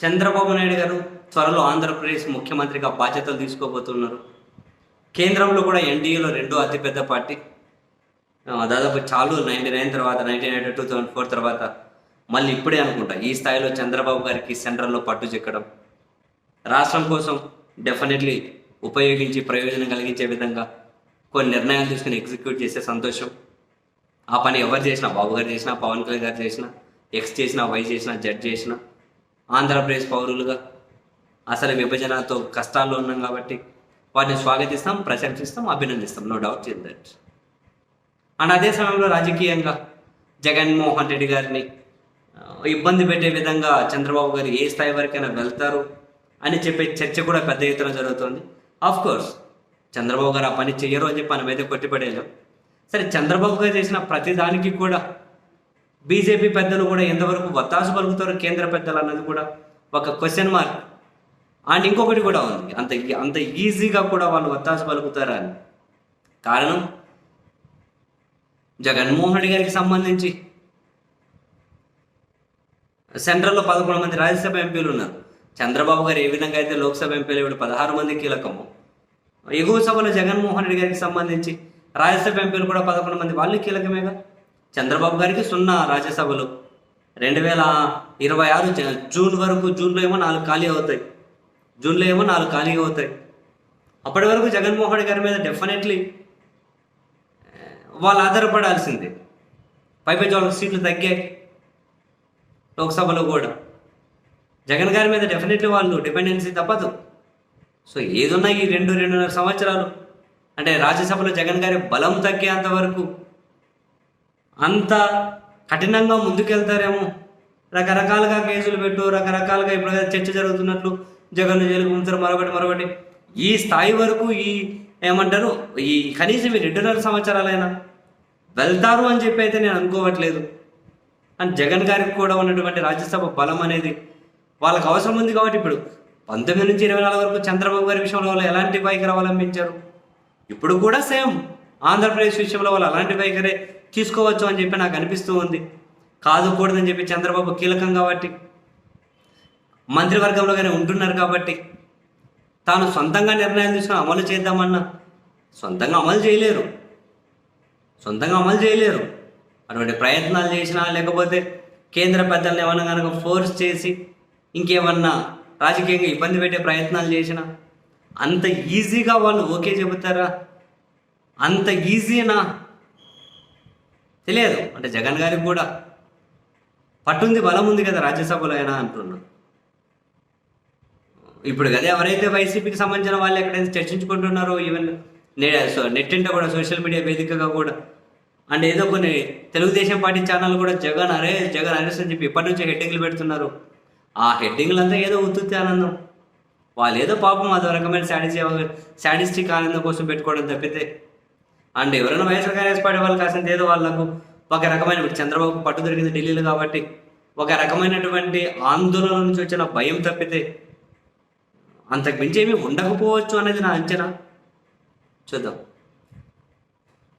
చంద్రబాబు నాయుడు గారు త్వరలో ఆంధ్రప్రదేశ్ ముఖ్యమంత్రిగా బాధ్యతలు తీసుకోబోతున్నారు. కేంద్రంలో కూడా ఎన్డీఏలో రెండో అతిపెద్ద పార్టీ. దాదాపు చాలు నైంటీ నైన్ తర్వాత nineteen ninety two thousand four తర్వాత. మళ్ళీ ఇప్పుడే అనుకుంటా ఈ స్థాయిలో చంద్రబాబు గారికి సెంట్రల్లో పట్టు చెక్కడం. రాష్ట్రం కోసం డెఫినెట్లీ ఉపయోగించి ప్రయోజనం కలిగించే విధంగా కొన్ని నిర్ణయాలు తీసుకుని ఎగ్జిక్యూట్ చేసే సంతోషం. ఆ పని ఎవరు చేసినా బాబు గారు చేసినా పవన్ కళ్యాణ్ గారు చేసినా ఎక్స్ చేసినా వై చేసినా జడ్ చేసినా ఆంధ్రప్రదేశ్ పౌరులుగా అసలు విభజనతో కష్టాల్లో ఉన్నాం కాబట్టి వాటిని స్వాగతిస్తాం ప్రశంసిస్తాం అభినందిస్తాం. No doubt in that and అదే సమయంలో రాజకీయంగా జగన్మోహన్ రెడ్డి గారిని ఇబ్బంది పెట్టే విధంగా చంద్రబాబు గారు ఏ స్థాయి వరకైనా వెళ్తారు అని చెప్పే చర్చ కూడా పెద్ద ఎత్తున జరుగుతుంది. ఆఫ్ కోర్స్ చంద్రబాబు గారు ఆ పని చేయరు అని చెప్పి మన మీద కొట్టిపడేయలేం. సరే చంద్రబాబు గారు చేసిన ప్రతిదానికి కూడా బీజేపీ పెద్దలు కూడా ఎంతవరకు వత్తాసు పలుకుతారు కేంద్ర పెద్దలు అన్నది కూడా ఒక క్వశ్చన్ మార్క్ అండ్ ఇంకొకటి కూడా ఉంది. అంత అంత ఈజీగా కూడా వాళ్ళు వత్తాసు పలుకుతారా అని. కారణం? జగన్మోహన్ రెడ్డి గారికి సంబంధించి. సెంట్రల్లో పదకొండు మంది రాజ్యసభ ఎంపీలు ఉన్నారు. చంద్రబాబు గారు ఏ విధంగా అయితే లోక్సభ ఎంపీలు ఇప్పుడు పదహారు మంది కీలకము. ఎగువ సభలో జగన్మోహన్ రెడ్డి గారికి సంబంధించి రాజ్యసభ ఎంపీలు కూడా పదకొండు మంది. వాళ్ళు కీలకమేగా? చంద్రబాబు గారికి సున్నా రాజ్యసభలు. రెండు వేల ఇరవై ఆరు జూన్ వరకు జూన్లో ఏమో నాలుగు ఖాళీ అవుతాయి. జూన్లో ఏమో నాలుగు ఖాళీ అవుతాయి. అప్పటి వరకు జగన్మోహన్ గారి మీద డెఫినెట్లీ వాళ్ళు ఆధారపడాల్సిందే. పైపేచి వాళ్ళకి సీట్లు తగ్గాయి. లోక్సభలో కూడా. జగన్ గారి మీద డెఫినెట్లీ వాళ్ళు డిపెండెన్సీ తప్పదు. సో ఏదున్నా ఈ రెండు రెండున్నర సంవత్సరాలు? అంటే రాజ్యసభలో జగన్ గారి బలం తగ్గేంత వరకు అంత కఠినంగా ముందుకెళ్తారేమో. రకరకాలుగా కేసులు పెట్టు రకరకాలుగా ఇప్పుడు చర్చ జరుగుతున్నట్లు జగన్ జైలుకు ఉంచారు మరొకటి మరొకటి. ఈ స్థాయి వరకు ఈ ఏమంటారు ఈ కనీసం ఈ రెండున్నర సంవత్సరాలైనా వెళ్తారు అని చెప్పి అయితే నేను అనుకోవట్లేదు. అండ్ జగన్ గారికి కూడా ఉన్నటువంటి రాజ్యసభ బలం అనేది వాళ్ళకి అవసరం ఉంది కాబట్టి ఇప్పుడు పంతొమ్మిది నుంచి ఇరవై నాలుగు వరకు చంద్రబాబు గారి విషయంలో వాళ్ళు ఎలాంటి వైఖరి అవలంబించారు? ఇప్పుడు కూడా సేమ్ ఆంధ్రప్రదేశ్ విషయంలో వాళ్ళు అలాంటి వైఖరే తీసుకోవచ్చు అని చెప్పి నాకు అనిపిస్తూ ఉంది. కాదు కూడదని చెప్పి చంద్రబాబు కీలకం కాబట్టి మంత్రివర్గంలోగానే ఉంటున్నారు కాబట్టి తాను సొంతంగా నిర్ణయాలు తీసుకుని అమలు చేద్దామన్నా సొంతంగా అమలు చేయలేరు. సొంతంగా అమలు చేయలేరు. అటువంటి ప్రయత్నాలు చేసినా లేకపోతే కేంద్ర పెద్దల్ని ఏమన్నా కనుక ఫోర్స్ చేసి ఇంకేమన్నా రాజకీయంగా ఇబ్బంది పెట్టే ప్రయత్నాలు చేసినా అంత ఈజీగా వాళ్ళు ఓకే చెబుతారా? అంత ఈజీనా? తెలియదు. అంటే జగన్ గారికి కూడా పట్టుంది బలం ఉంది కదా రాజ్యసభలో అయినా అంటున్నా. ఇప్పుడు కదా ఎవరైతే వైసీపీకి సంబంధించిన వాళ్ళు ఎక్కడైతే చర్చించుకుంటున్నారో ఈవెన్ నెట్ ఇంట కూడా సోషల్ మీడియా వేదికగా కూడా అండ్ ఏదో కొన్ని తెలుగుదేశం పార్టీ ఛానల్ కూడా జగన్ అరే జగన్ అరెస్ట్ అని చెప్పి ఇప్పటి నుంచి హెడ్డింగ్లు పెడుతున్నారు. ఆ హెడ్డింగ్లు అంతా ఏదో ఉత్తుత్తి ఆనందం. వాళ్ళు ఏదో పాపం అదో రకమైన శాడిస్ శాడిస్టిక్ ఆనందం కోసం పెట్టుకోవడం తప్పితే అండ్ ఎవరైనా వైఎస్ఆర్ కాంగ్రెస్ పార్టీ వాళ్ళు కాసింత ఏదో వాళ్ళకు ఒక రకమైన ఇప్పుడు చంద్రబాబు పట్టు దొరికింది ఢిల్లీలో కాబట్టి ఒక రకమైనటువంటి ఆందోళన నుంచి వచ్చిన భయం తప్పితే అంతకు మించి ఏమీ ఉండకపోవచ్చు అనేది నా అంచనా. చూద్దాం.